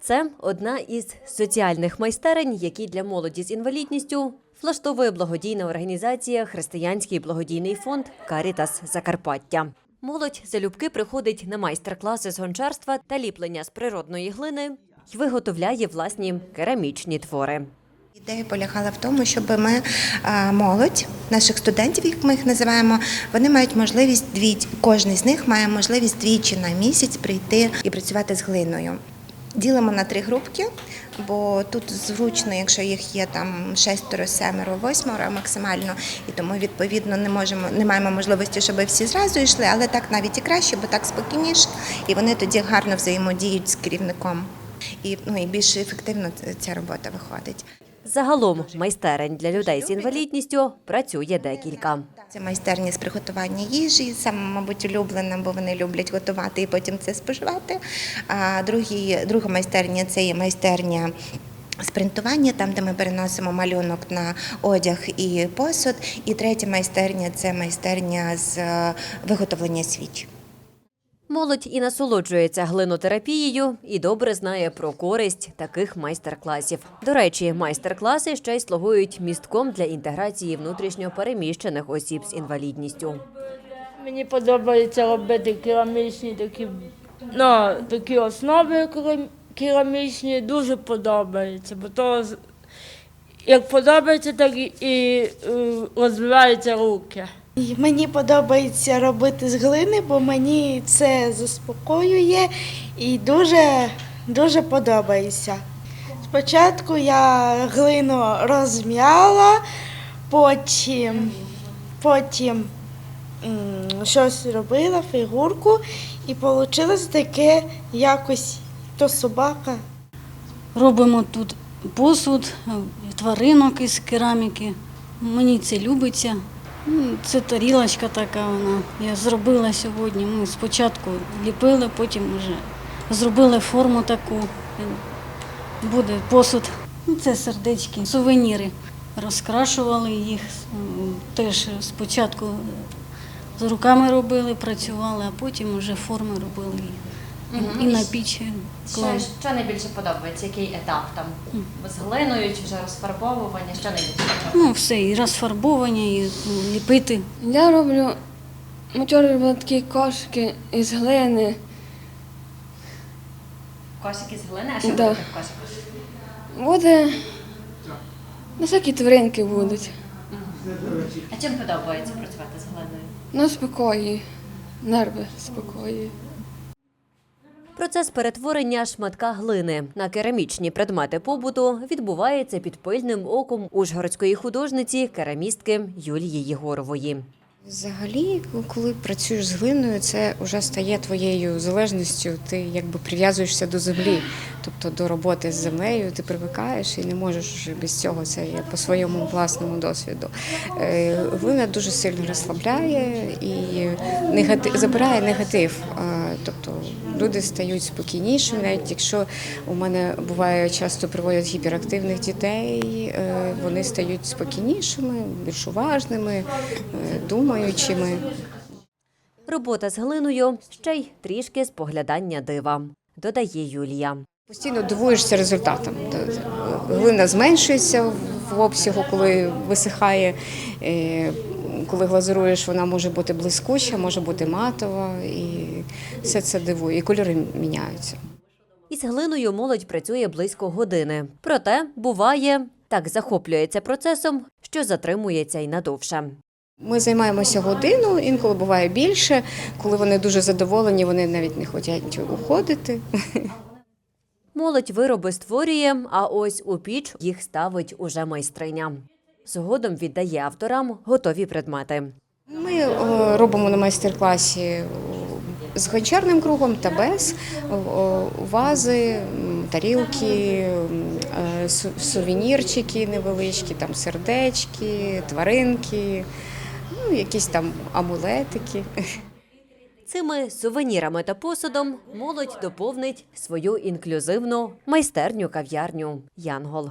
Це одна із соціальних майстерень, які для молоді з інвалідністю влаштовує благодійна організація Християнський благодійний фонд Карітас Закарпаття. Молодь залюбки приходить на майстер-класи з гончарства та ліплення з природної глини й виготовляє власні керамічні твори. Ідея полягала в тому, щоб ми молодь наших студентів, як ми їх називаємо, вони мають можливість двічі, кожен з них має можливість двічі на місяць прийти і працювати з глиною. Ділимо на три групки, бо тут зручно, якщо їх є там шестеро, семеро, восьмеро максимально, і тому відповідно не можемо, не маємо можливості, щоб всі зразу йшли, але так навіть і краще, бо так спокійніше, і вони тоді гарно взаємодіють з керівником. І ну і більш ефективно ця робота виходить. Загалом майстерень для людей з інвалідністю працює декілька. Це майстерня з приготування їжі, саме, мабуть, улюблена, бо вони люблять готувати і потім це споживати. А другі, друга майстерня це є майстерня. Спринтування, там, де ми переносимо малюнок на одяг і посуд. І третя майстерня це майстерня з е, виготовлення свіч. Молодь і насолоджується глинотерапією і добре знає про користь таких майстер-класів. До речі, майстер-класи ще й слугують містком для інтеграції внутрішньо переміщених осіб з інвалідністю. Мені подобається робити керамічні такі, ну, такі основи керам- керамічні, дуже подобається, бо то як подобається, так і, і е, розвиваються руки. Мені подобається робити з глини, бо мені це заспокоює і дуже, дуже подобається. Спочатку я глину розм'яла, потім, потім щось робила, фігурку, і вийшло таке якось то собака. Робимо тут посуд, е, тваринок із кераміки. Мені це любиться. Ну, Це тарілочка така вона. Я зробила сьогодні. Ми спочатку ліпили, потім вже зробили форму таку. Буде посуд. Ну, Це сердечки, сувеніри. Розкрашували їх. Теж спочатку з руками робили, працювали, а потім вже форми робили і, і на піч клали. що найбільше подобається? Який етап там з глиною чи вже розфарбовування? Що найбільше подобається? Ну, все, і розфарбовування, і ну, ліпити. Я роблю ми вчора робили такі кошики із глини. Кошики з глини, а що Да. будете в кошиках? Буде ну, всякі тваринки будуть. А чим подобається працювати з глиною? На спокої, нерви спокої. Процес перетворення шматка глини на керамічні предмети побуту відбувається під пильним оком ужгородської художниці керамістки Юлії Єгорової. Взагалі, коли працюєш з глиною, це вже стає твоєю залежністю. Ти якби прив'язуєшся до землі, тобто до роботи з землею, ти привикаєш і не можеш без цього. Це я по своєму власному досвіду. Е, Глина дуже сильно розслабляє і негатив, забирає негатив. Е, Тобто люди стають спокійнішими, навіть якщо у мене буває часто приводять гіперактивних дітей, е, вони стають спокійнішими, більш уважними, е, думаючими. Робота з глиною ще й трішки споглядання дива, додає Юлія. Постійно дивуєшся результатом. Глина зменшується в обсягу, коли висихає. Е, Коли глазуруєш, вона може бути блискуча, може бути матова, і все це дивує. І кольори міняються. Із глиною молодь працює близько години. Проте буває так захоплюється процесом, що затримується й надовше. Ми займаємося годину, інколи буває більше. Коли вони дуже задоволені, вони навіть не хочуть уходити. Молодь вироби створює, а ось у піч їх ставить уже майстриня. Згодом віддає авторам готові предмети. Ми е, робимо на майстер-класі з гончарним кругом та без е, вази, тарілки, е, сувенірчики невеличкі, там сердечки, тваринки, ну, якісь там амулетики. Цими сувенірами та посудом молодь доповнить свою інклюзивну майстерню кав'ярню Янгол.